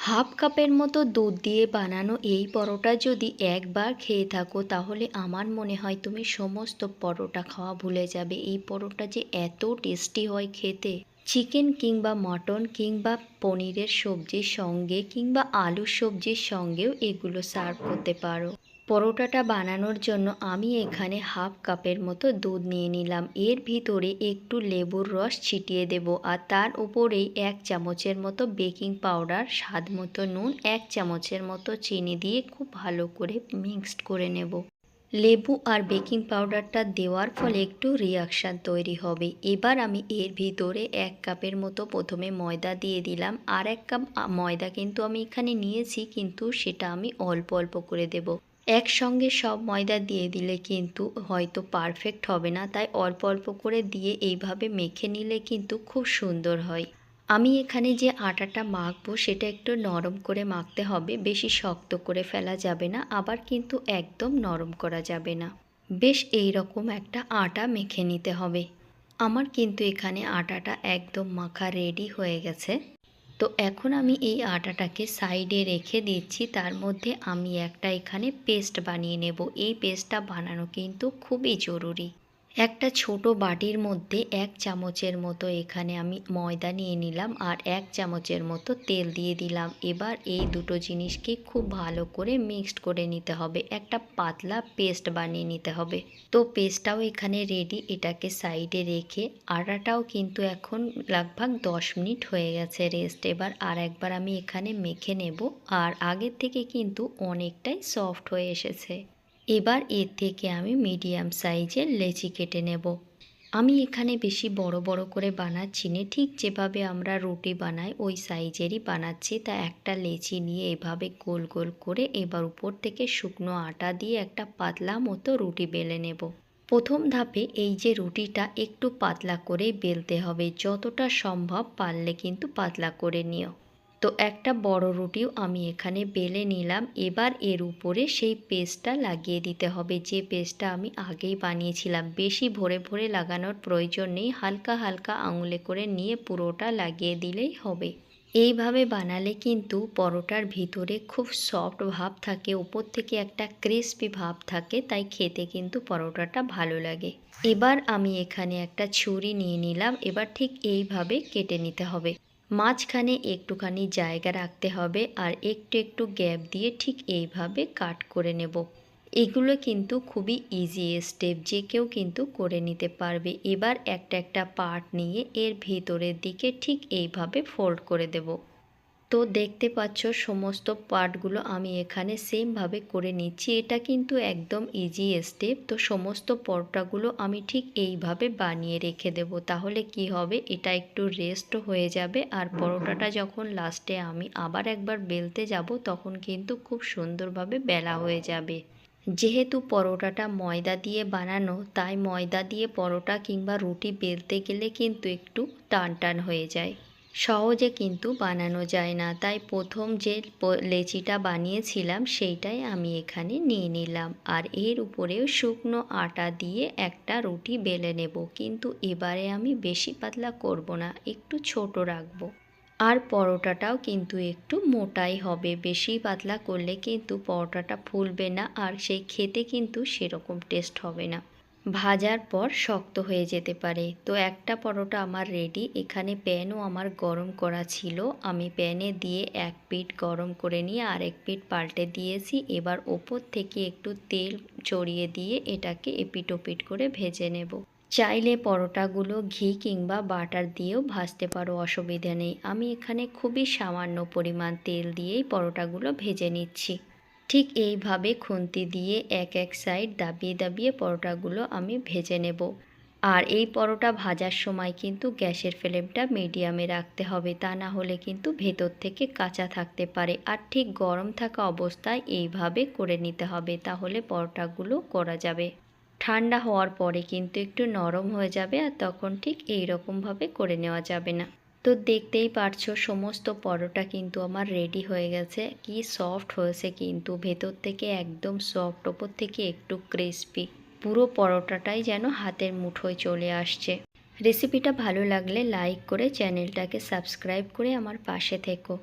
Half কাপের মতো দুধ দিয়ে বানানো এই পরোটা যদি একবার খেয়ে থাকো, তাহলে আমার মনে হয় তুমি সমস্ত পরোটা খাওয়া ভুলে যাবে। এই পরোটা যে এত টেস্টি হয় খেতে। চিকেন কিংবা মটন কিংবা পনিরের সবজির সঙ্গে কিংবা আলুর সবজির সঙ্গেও এগুলো সার্ভ করতে পারো। পরোটাটা বানানোর জন্য আমি এখানে হাফ কাপের মতো দুধ নিয়ে নিলাম। এর ভিতরে একটু লেবুর রস ছিটিয়ে দেব আর তার উপরেই এক চামচের মতো বেকিং পাউডার স্বাদ মতো নুন, এক চামচের মতো চিনি দিয়ে খুব ভালো করে মিক্সড করে নেব। লেবু আর বেকিং পাউডারটা দেওয়ার ফলে একটু রিয়াকশান তৈরি হবে। এবার আমি এর ভিতরে এক কাপের মতো প্রথমে ময়দা দিয়ে দিলাম। আর এক কাপ ময়দা কিন্তু আমি এখানে নিয়েছি, কিন্তু সেটা আমি অল্প অল্প করে দেব। একসঙ্গে সব ময়দা দিয়ে দিলে কিন্তু হয়তো পারফেক্ট হবে না, তাই অল্প অল্প করে দিয়ে এইভাবে মেখে নিলে কিন্তু খুব সুন্দর হয়। আমি এখানে যে আটাটা মাখবো, সেটা একটু নরম করে মাখতে হবে। বেশি শক্ত করে ফেলা যাবে না, আবার কিন্তু একদম নরম করা যাবে না। বেশ এই রকম একটা আটা মেখে নিতে হবে। আমার কিন্তু এখানে আটাটা একদম মাখা রেডি হয়ে গেছে। তো এখন আমি এই আটাটাকে সাইডে রেখে দিচ্ছি। তার মধ্যে আমি একটা এখানে পেস্ট বানিয়ে নেব। এই পেস্টটা বানানো কিন্তু খুবই জরুরি। একটা ছোট বাটির মধ্যে এক চামচের মতো এখানে আমি ময়দা নিয়ে নিলাম আর এক চামচের মতো তেল দিয়ে দিলাম। এবার এই দুটো জিনিসকে খুব ভালো করে মিক্সড করে নিতে হবে। একটা পাতলা পেস্ট বানিয়ে নিতে হবে। তো পেস্টটাও এখানে রেডি এটাকে সাইডে রেখে আটাটাও কিন্তু এখন লাগভাগ দশ মিনিট হয়ে গেছে রেস্ট এবার আর একবার আমি এখানে মেখে নেব। আর আগের থেকে কিন্তু অনেকটাই সফট হয়ে এসেছে। এবার এর থেকে আমি মিডিয়াম সাইজের লেচি কেটে নেব। আমি এখানে বেশি বড় বড় করে বানাচ্ছি না, ঠিক যেভাবে আমরা রুটি বানাই ওই সাইজেরই বানাচ্ছি। তা একটা লেচি নিয়ে এভাবে গোল গোল করে এবার উপর থেকে শুকনো আটা দিয়ে একটা পাতলা মতো রুটি বেলে নেব। প্রথম ধাপে এই যে রুটিটা একটু পাতলা করে বেলতে হবে, যতটা সম্ভব পারলে কিন্তু পাতলা করে নিও। তো একটা বড় রুটিও আমি এখানে বেলে নিলাম। এবার এর উপরে সেই পেস্টটা লাগিয়ে দিতে হবে। যে পেস্টটা আমি আগেই বানিয়েছিলাম। বেশি ভরে ভরে লাগানোর প্রয়োজন নেই। হালকা হালকা আঙুলে করে নিয়ে পুরোটা লাগিয়ে দিলেই হবে। এইভাবে বানালে কিন্তু পরোটার ভিতরে খুব সফট ভাব থাকে। উপর থেকে একটা ক্রিস্পি ভাব থাকে। তাই খেতে কিন্তু পরোটাটা ভালো লাগে। এবার আমি এখানে একটা ছুরি নিয়ে নিলাম। এবার ঠিক এইভাবে কেটে নিতে হবে। মাঝখানে একটুখানি জায়গা রাখতে হবে আর একটু একটু গ্যাপ দিয়ে ঠিক এইভাবে কাট করে নেব। এগুলো কিন্তু খুবই ইজি স্টেপ যে কেউ কিন্তু করে নিতে পারবে। এবার একটা একটা পার্ট নিয়ে এর ভিতরের দিকে ঠিক এইভাবে ফোল্ড করে দেব। তো দেখতে পাচ্ছ সমস্ত পার্টগুলো আমি এখানে সেমভাবে করে নিচ্ছি। এটা কিন্তু একদম ইজি স্টেপ তো সমস্ত পরোটাগুলো আমি ঠিক এইভাবে বানিয়ে রেখে দেব। তাহলে কি হবে? এটা একটু রেস্ট হয়ে যাবে। আর পরোটাটা যখন লাস্টে আমি আবার একবার বেলতে যাব, তখন কিন্তু খুব সুন্দরভাবে বেলা হয়ে যাবে। যেহেতু পরোটাটা ময়দা দিয়ে বানানো, তাই ময়দা দিয়ে পরোটা কিংবা রুটি বেলতে গেলে কিন্তু একটু টান টান হয়ে যায়। সহজে কিন্তু বানানো যায় না। তাই প্রথম যে লেচিটা বানিয়েছিলাম, সেইটাই আমি এখানে নিয়ে নিলাম। আর এর উপরেও শুকনো আটা দিয়ে একটা রুটি বেলে নেব। কিন্তু এবারে আমি বেশি পাতলা করব না, একটু ছোট রাখব। আর পরোটাটাও কিন্তু একটু মোটাই হবে। বেশি পাতলা করলে কিন্তু পরোটাটা ফুলবে না, আর সেই খেতে কিন্তু সেরকম টেস্ট হবে না। ভাজার পর শক্ত হয়ে যেতে পারে। তো একটা পরোটা আমার রেডি এখানে প্যানও আমার গরম করা ছিল। আমি প্যানে দিয়ে এক পিঠ গরম করে নিয়ে আরেক পিঠ পাল্টে দিয়েছি। এবার ওপর থেকে একটু তেল চড়িয়ে দিয়ে এটাকে এপিট ওপিট করে ভেজে নেব। চাইলে পরোটাগুলো ঘি কিংবা বাটার দিয়েও ভাজতে পারো, অসুবিধা নেই। আমি এখানে খুবই সামান্য পরিমাণ তেল দিয়েই পরোটাগুলো ভেজে নিচ্ছি। ঠিক এইভাবে খুন্তি দিয়ে এক এক সাইড দাবিয়ে দাবিয়ে পরোটাগুলো আমি ভেজে নেব। আর এই পরোটা ভাজার সময় কিন্তু গ্যাসের ফ্লেমটা মিডিয়ামে রাখতে হবে, তা না হলে কিন্তু ভেতর থেকে কাঁচা থাকতে পারে। আর ঠিক গরম থাকা অবস্থায় এইভাবে করে নিতে হবে, তাহলে পরোটাগুলো করা যাবে। ঠান্ডা হওয়ার পরে কিন্তু একটু নরম হয়ে যাবে আর তখন ঠিক এই রকমভাবে করে নেওয়া যাবে না। তো দেখতেই পারছ, সমস্ত পরোটা কিন্তু আমার রেডি হয়ে গেছে। কি সফট হয়েছে কিন্তু, ভেতর থেকে একদম সফট ওপর থেকে একটু ক্রিস্পি পুরো পরোটাটাই যেন হাতের মুঠোয় চলে আসছে। রেসিপিটা ভালো লাগলে লাইক করে চ্যানেলটাকে সাবস্ক্রাইব করে আমার পাশে থেকো।